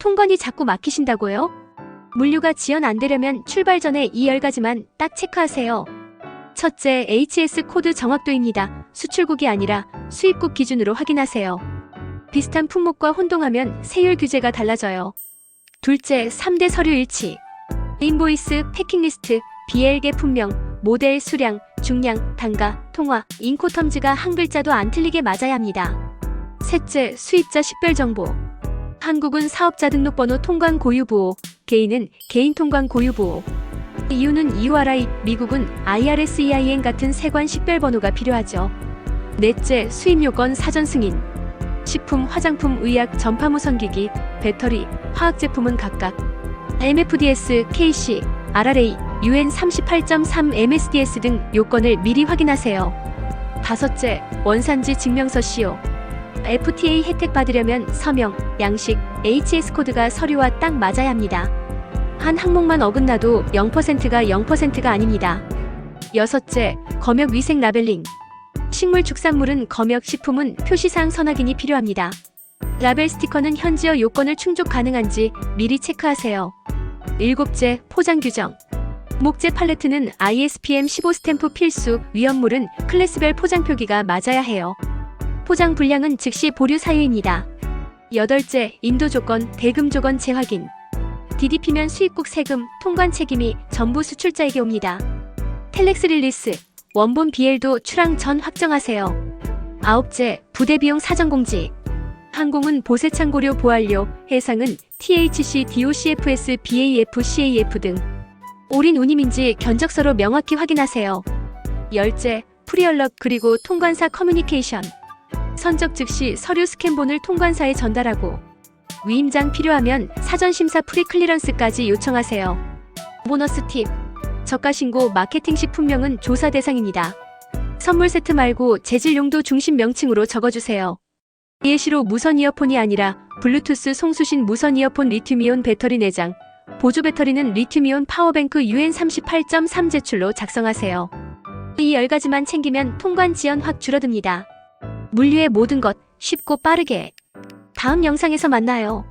통관이 자꾸 막히신다고요? 물류가 지연 안 되려면 출발 전에 이 10가지만 딱 체크하세요. 첫째, HS 코드 정확도입니다. 수출국이 아니라 수입국 기준으로 확인하세요. 비슷한 품목과 혼동하면 세율 규제가 달라져요. 둘째, 3대 서류 일치. 인보이스, 패킹 리스트, BL계 품명, 모델 수량, 중량, 단가, 통화, 인코텀즈가 한 글자도 안 틀리게 맞아야 합니다. 셋째, 수입자 식별 정보. 한국은 사업자 등록번호 통관 고유 보호, 개인은 개인 통관 고유 보호. 이유는 EURI, 미국은 IRS-EIN 같은 세관 식별번호가 필요하죠. 넷째, 수입 요건 사전 승인. 식품, 화장품, 의약, 전파무 선기기, 배터리, 화학제품은 각각 MFDS, KC, RRA, UN 38.3 MSDS 등 요건을 미리 확인하세요. 다섯째, 원산지 증명서 시효. FTA 혜택 받으려면 서명, 양식, HS 코드가 서류와 딱 맞아야 합니다. 한 항목만 어긋나도 0%가 0%가 아닙니다. 여섯째, 검역 위생 라벨링. 식물 축산물은 검역 식품은 표시사항 선확인이 필요합니다. 라벨 스티커는 현지어 요건을 충족 가능한지 미리 체크하세요. 일곱째, 포장 규정. 목재 팔레트는 ISPM 15 스탬프 필수, 위험물은 클래스별 포장 표기가 맞아야 해요. 포장 분량은 즉시 보류 사유입니다. 여덟째, 인도 조건, 대금 조건 재확인. DDP면 수입국 세금, 통관 책임이 전부 수출자에게 옵니다. 텔렉스 릴리스, 원본 BL도 출항 전 확정하세요. 아홉째, 부대 비용 사전 공지. 항공은 보세창 고려 보안료, 해상은 THC, DOCFS, BAF, CAF 등. 올인 운임인지 견적서로 명확히 확인하세요. 열째, 프리얼럽 그리고 통관사 커뮤니케이션. 선적 즉시 서류 스캔본을 통관사에 전달하고 위임장 필요하면 사전 심사 프리 클리런스까지 요청하세요. 보너스 팁. 저가 신고 마케팅식 품명은 조사 대상입니다. 선물 세트 말고 재질 용도 중심 명칭으로 적어주세요. 예시로 무선 이어폰이 아니라 블루투스 송수신 무선 이어폰 리튬이온 배터리 내장, 보조 배터리는 리튬이온 파워뱅크 UN38.3 제출로 작성하세요. 이 10가지만 챙기면 통관 지연 확 줄어듭니다. 물류의 모든 것 쉽고 빠르게. 다음 영상에서 만나요.